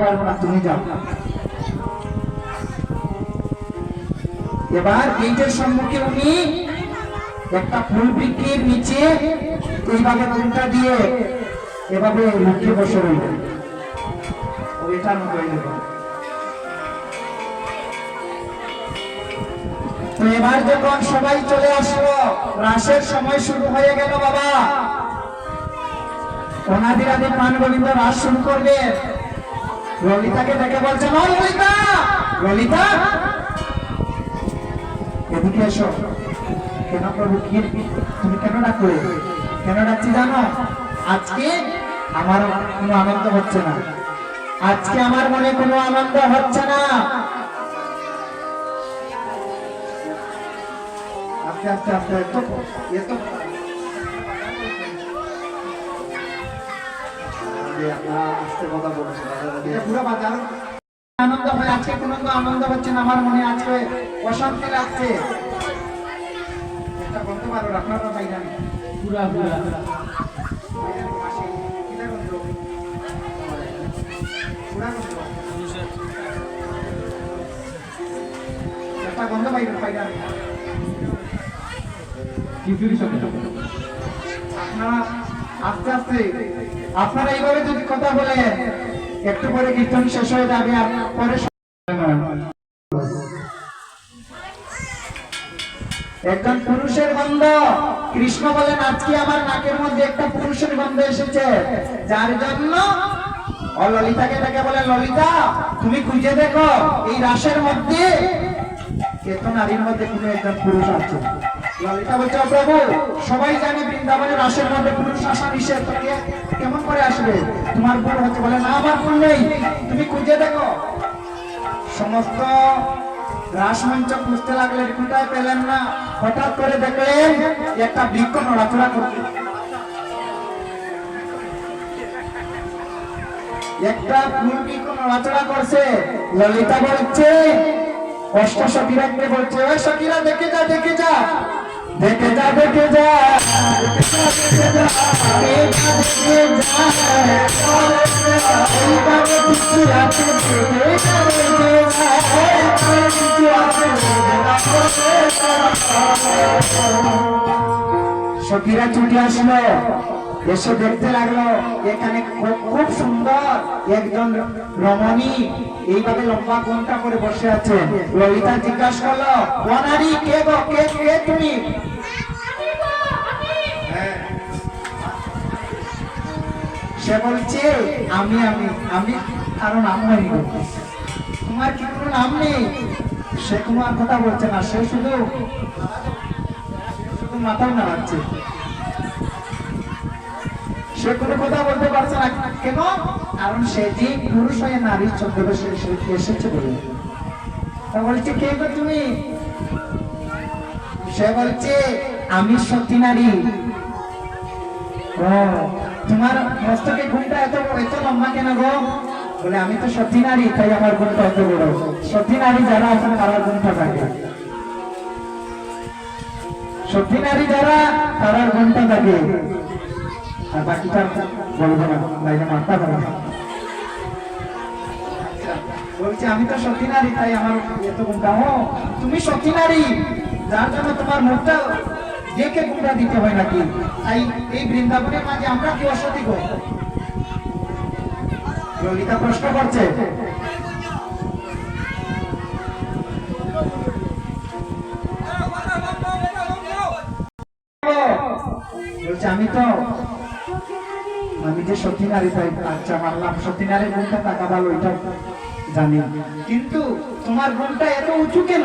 পারব না, তুমি যাও। এবার গেটের সম্মুখে উনি একটা ফুল বৃক্ষের নিচে এইভাবে ঘুমটা দিয়ে এভাবে লুকিয়ে বসে রইলেন ও এটার মতো হয়ে তো এবার যখন সবাই চলে আসলো, রাসের সময় শুরু হয়ে গেল বাবা। অনাদির আদি প্রাণ গোবিন্দ রাস শুরু করবে। ললিতাকে দেখে বলছে ললিতা! ললিতা! এদিকে এসো। কেন প্রভু, কি? তুমি কেন ডাকলে কেন ডাকছি জানো? আজকে আমার কোনো আনন্দ হচ্ছে না। আজকে আমার মনে কোনো আনন্দ হচ্ছে না। আস্তে আস্তে আস্তে, এত এত আনন্দ হয় আজকে কোনো তো আনন্দ হচ্ছে না আমার মনে আজকে অশান্তি লাগছে। এটা বলতে পারো আপনারা ভাই জানি পুরা পুরা। একটা গন্ধ পাইরা খিচুড়ি সঙ্গে আপনারা আস্তে আস্তে আপনারা এইভাবে যদি কথা বলেন, একটু পরে কীর্তন শেষ হয়ে যাবে পরে একজন পুরুষের গন্ধ। কৃষ্ণ বলেন, আজকে আমার নাকের মধ্যে একটা পুরুষের গন্ধ এসেছে। যার জন্য ললিতাকে তাকে বলে, ললিতা, তুমি খুঁজে দেখো, এই রাসের মধ্যে এত নারীর মধ্যে কোনো একজন পুরুষ আছে? ললিতা বলছে "ও প্রভু সবাই জানে বৃন্দাবনের রাসের মধ্যে পুরুষ আসা নিষেধ কেমন করে আসবে? তোমার ভুল হচ্ছে বলে, না, আমার ভুল নেই। তুমি খুঁজে দেখো। সমস্ত রাসমঞ্চ খুঁজতে লাগলেন, কোথায় পেলেন না? হঠাৎ করে দেখলেন একটা বৃক্ষ নড়াচড়া করতে একটা ফুল বৃক্ষ নড়াচড়া করছে। ললিতা বলছে অষ্ট সখীরাকে বলছে ওই সখীরা, দেখে যা দেখে যা। দেখে যা দেখে যা দেখে যা, কিছু আছে, কিছু আছে। সখীরা ছুটে আসলো এসে দেখতে লাগল এখানে খুব সুন্দর একজন রমণী এইভাবে লম্বা ঘণ্টা করে বসে আছে ললিতা জিজ্ঞাসা করল বনারি কে গো কে কে তুমি সে বলছে, আমি আমি আমি কারও নাম গো। তোমার কি কোনো নাম নেই? সে আর কথা বলছে না, সে শুধু শুধু মাথাও নাড়াচ্ছে। সে কোনো কথা বলতে পারছে না, কেন? কারণ সে যে পুরুষ হয়ে নারীর ছদ্মবেশে এসে- এসেছে বলে। তা বলছে, কে গো তুমি? সে বলছে, আমি সত্যি নারী। তোমার মস্তকে ঘুমটা এত এত লম্বা কেন গো? বলে, আমি তো সতী নারী, তাই আমার ঘুমটা এত বড়? সতী নারী যারা আছেন, তারা ঘুমটা থাকে সতী নারী যারা, তারা ঘণ্টা থাকে আর বাকিটা বলব না, বাইরে মাথা ধরে বলছে, আমি তো সতী নারী, তাই আমার এত ঘুমটা ও, তুমি সতী নারী, যার জন্য তোমার মুখটা দেখে ঘুমটা দিতে হয় নাকি? তাই এই বৃন্দাবনের মাঝে আমরা কি অসতী গো ললিতা প্রশ্ন করছে। আমি তো, আমি যে সত্যি নারী, তাই আচ্ছা মানলাম। সত্যি নারী গুণটা টাকা ভালো, এটা জানি। কিন্তু তোমার গুণটা এত উঁচু কেন?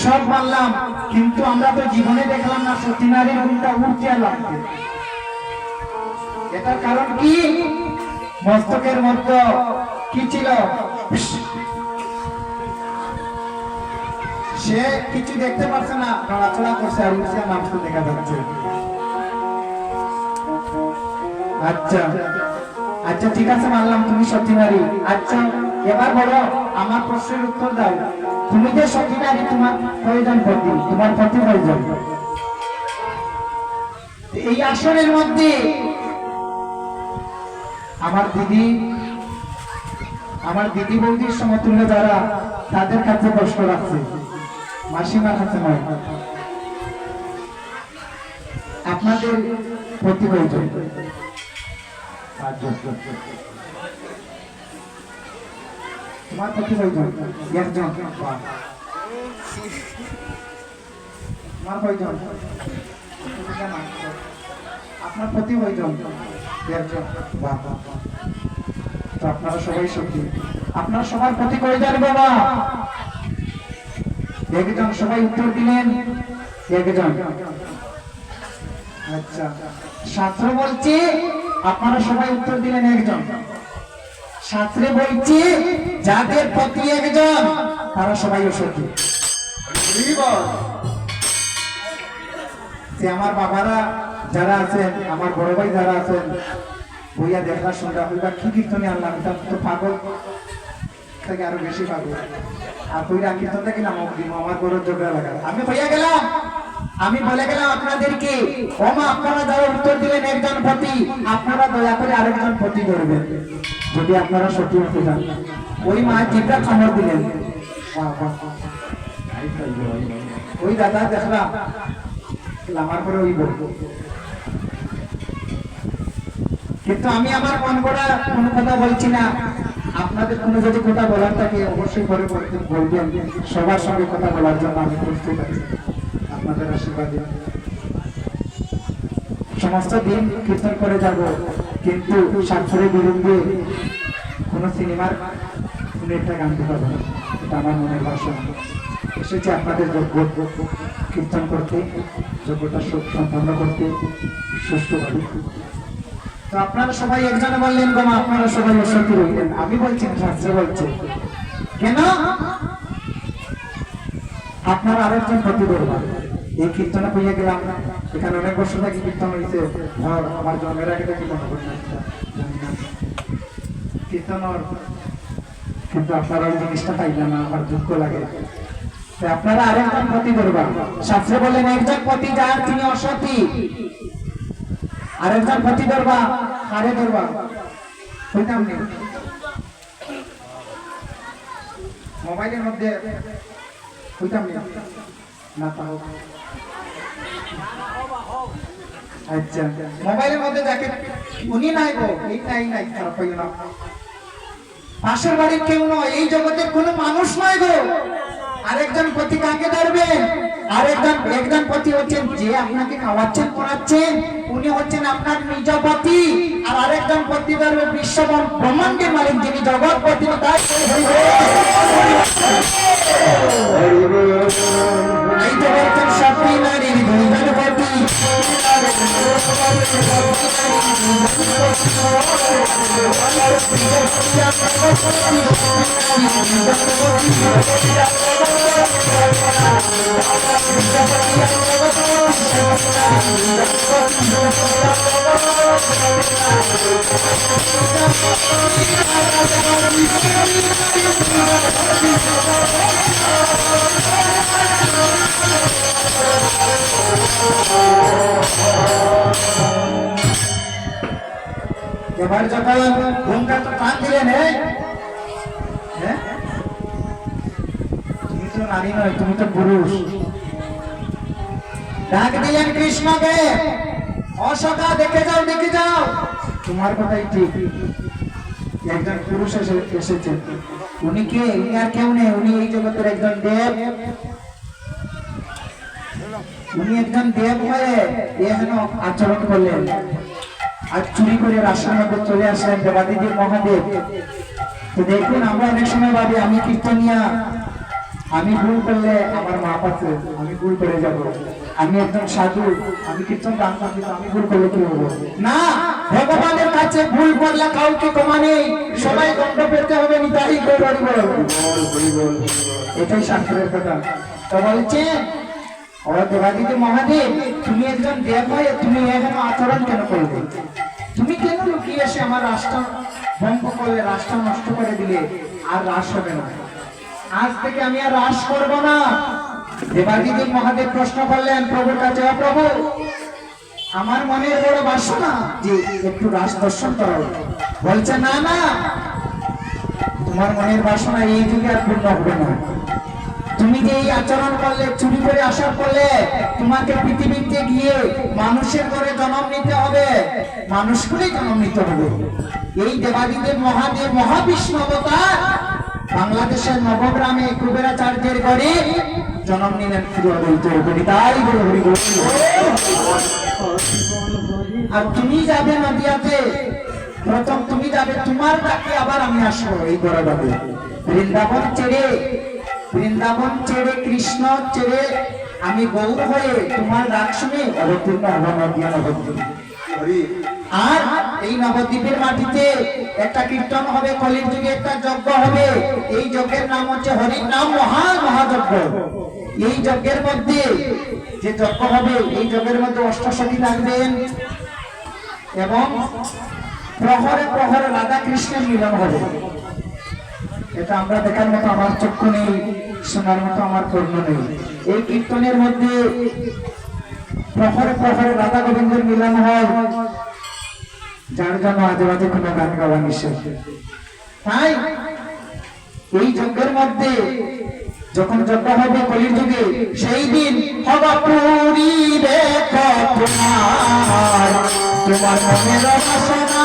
সব মানলাম কিন্তু আমরা তো জীবনে দেখলাম না সতী নারীর উল্টা উঠতে লাগবে এটার কারণ কি? মস্তকের মধ্যে কি ছিল? সে কিছু দেখতে পারছে না, নড়াচড়া করছে আর উঠছে নামতে দেখা যাচ্ছে। আচ্ছা। আচ্ছা ঠিক আছে, মানলাম তুমি সতী নারী আচ্ছা এবার বলো, আমার প্রশ্নের উত্তর দাও। তুমি যে সতী নারী তোমার প্রয়োজন পতি তোমার পতি প্রয়োজন? এই আসনের মধ্যে আমার দিদি আমার দিদি বৌদির সমতুল্য যারা, তাদের কাছে প্রশ্ন রাখছে। মাসিমার কাছে নয়। আপনাদের প্রতি তোমার আপনার প্রতি আপনারা সবাই সত্যি। আপনার সবার প্রতি প্রয়োজন, বাবা। একজন সবাই উত্তর দিলেন, একজন। আচ্ছা। শাস্ত্র বলছে, আপনারা সবাই উত্তর দিলেন একজন। শাস্ত্রে বলছে, যাদের প্রতি একজন, তারা সবাই অসুখী যে আমার বাবারা যারা আছেন, আমার বড় ভাই যারা আছেন, বইয়া দেখা শুনরা হইবা কি কীর্তনে আনলাম তো পাগল। থেকে আরও বেশি পাগল আর কইরা কীর্তনটা কি নাম দিব আমার বড় জোগা লাগা আমি হইয়া গেলাম। আমি বলে গেলাম আপনাদেরকে, ওমা, আপনারা যারা উত্তর দিলেন একজন পতি আপনারা দয়া করে আরেকজন পতি ধরবেন। যদি আপনারা সত্যি হতে চান। ওই মা জিপটা খামর দিলেন। ওই দাদা, দেখলাম। আমার পরে ওই বলব কিন্তু আমি আমার মন করা কোনো কথা বলছি না। আপনাদের কোনো যদি কথা বলার থাকে, অবশ্যই পরে বলবেন সবার সঙ্গে কথা বলার জন্য আমি প্রস্তুত আছি। আপনাদের আশীর্বাদে। সমস্ত দিন কীর্তন করে যাব, কিন্তু স্বাক্ষরের বিরুদ্ধে কোনো সিনেমার কোনো একটা গান পাবো না। এটা আমার মনের বাসনা এসেছি আপনাদের যোগ্য কীর্তন করতে যোগ্যতা সম্পন্ন করতে সুষ্ঠুভাবে আপনারা সবাই একজনে বললেন, গো আপনারা সবাই অসত্য রইলেন আমি বলছি শাস্ত্রে বলছে। কেন? আপনারা আরেকজন প্রতি করবেন এই কীর্তনে পেয়ে গেলাম। এখানে অনেক বছর থেকে কীর্তন হয়েছে। আর আমার জন্মের আগে থেকে মনে করি। কীর্তন আর কিন্তু আপনারা ওই জিনিসটা পাইলেন না, আমার দুঃখ লাগে। আপনারা আরেকজন প্রতি করবেন শাস্ত্রে বলেন, একজন প্রতি যার তিনি অসতী। আরেকজন প্রতি ধরবা কারে ধরবা। হইতাম নেই মোবাইলের মধ্যে হইতাম নেই না তাও আচ্ছা মোবাইলের মধ্যে দেখে উনি নাই গো, এই নাই নাই, খারাপ হইও না। পাশের বাড়ির কেউ নয়, এই জগতের কোনো মানুষ নয় গো। আরেকজন পতি কাকে ধরবেন আরেকজন একজন পতি হচ্ছেন, যে আপনাকে খাওয়াচ্ছেন, পড়াচ্ছেন, উনি হচ্ছেন আপনার নিজ পতি। আর আরেকজন পতি ধরবে বিশ্ব ব্রহ্মাণ্ডের মালিক, যিনি জগৎপতি তাই এই জগতের সত্যি নারীর দুইজন পতি। এবার যখন ঘুমটা তো টান দিলেন হ্যাঁ হ্যাঁ? তুমি তো নারী নয়, তুমি তো পুরুষ। ডাক দিলেন কৃষ্ণকে অসকা দেখে যাও দেখে যাও। তোমার কথাই ঠিক। একজন পুরুষ এসে এসেছেন উনি কে? উনি আর কেউ নেই, উনি এই জগতের একজন দেব। উনি একজন দেব হয়ে আচরণ করলেন। আর চুরি করে মধ্যে চলে আসলেন দেবাদিদেব মহাদেব। তো দেখুন, আমরা অনেক সময় ভাবি, আমি কীর্তনিয়া আমি ভুল করলে আমার মা পাচ্ছে আমি ভুল করে যাব। আমি একজন সাধু, আমি কীর্তন জানতাম কিন্তু আমি ভুল করলে কি হব না, ভগবানের কাছে ভুল করলে কাউকে কমা নেই। সবাই দণ্ড পেতে হবে, নিতাই হরি বল এটাই শাস্ত্রের কথা। তো বলছে, ও দেবাদিদি মহাদেব, তুমি একজন দেব হয়ে তুমি এখানে আচরণ কেন করবে তুমি কেন লুকিয়ে এসে আমার রাষ্ট্র ভঙ্গ করলে, রাষ্ট্র নষ্ট করে দিলে? আর রাস হবে না। আজ থেকে আমি আর রাস করব না। দেবাদিদি মহাদেব প্রশ্ন করলেন, প্রভুর কাছে প্রভু আমার মনের বড় বাসনা যে একটু রাস দর্শন করা বলছে, না না, তোমার মনের বাসনা এই যুগে আর পূর্ণ হবে না। তুমি যে এই আচরণ করলে, চুরি করে আসার করলে, তোমাকে পৃথিবীতে গিয়ে মানুষের ঘরে জন্ম নিতে হবে, মানুষগুলোই জন্ম নিতে হবে। এই দেবাদিদেব মহাদেব মহাবিষ্ণু অবতার বাংলাদেশের নবগ্রামে কুবেরাচার্যের ঘরে জন্ম নিলেন তাই আর তুমি যাবে নদিয়াতে প্রথম তুমি যাবে তোমার ডাকে আবার আমি আসব এই গড়াবাদে বৃন্দাবন ছেড়ে বৃন্দাবন ছেড়ে কৃষ্ণ ছেড়ে আমি গৌর হয়ে তোমার ডাক শুনে অবতীর্ণ হব নদিয়া নবদ্বীপ। আর এই নবদ্বীপের মাটিতে একটা কীর্তন হবে, কলির যুগে একটা যজ্ঞ হবে। এই যজ্ঞের নাম হচ্ছে হরির নাম মহান মহাযজ্ঞ। এই যজ্ঞের মধ্যে যে যজ্ঞ হবে, এই যজ্ঞের মধ্যে অষ্টসখী থাকবেন এবং প্রহরে প্রহরে রাধা কৃষ্ণের মিলন হবে। এটা আমরা দেখার মতো আমার চক্ষু নেই, শোনার মতো আমার কর্ম নেই। এই কীর্তনের মধ্যে প্রহরে প্রহরে রাধা গোবিন্দের মিলন হয়। যার জন্য আজে বাজে কোনো গান গাওয়া নিষেধ। তাই এই যজ্ঞের মধ্যে যখন যজ্ঞ হবে কলির যুগে, সেই দিন হবা পুরিবে তোমার। তোমার মনের বাসনা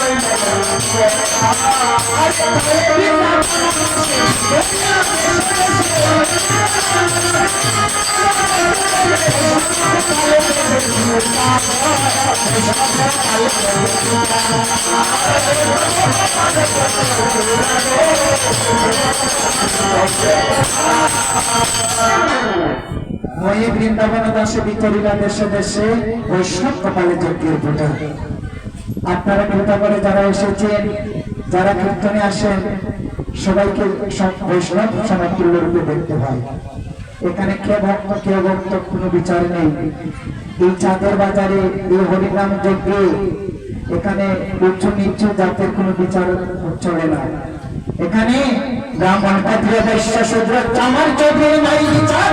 I'm ময়ে বৃন্দাবন দাসে বিতরিলা দেশে দেশে বৈষ্ণব কপালে যজ্ঞের ভোটার আপনারা কৃপা করে যারা এসেছেন, যারা কীর্তনে আসেন, সবাইকে সব বৈষ্ণব সমাতুল্য রূপে দেখতে হয়। এখানে কে ভক্ত কে ভক্ত কোনো বিচার নেই। এই চাঁদের বাজারে, এই হরিনাম যজ্ঞে, এখানে উচ্চ নিচ্চ জাতের কোনো বিচার চলে না। এখানে ব্রাহ্মণ ক্ষত্রিয় বৈশ্য শূদ্র চামার চোখে নাই বিচার।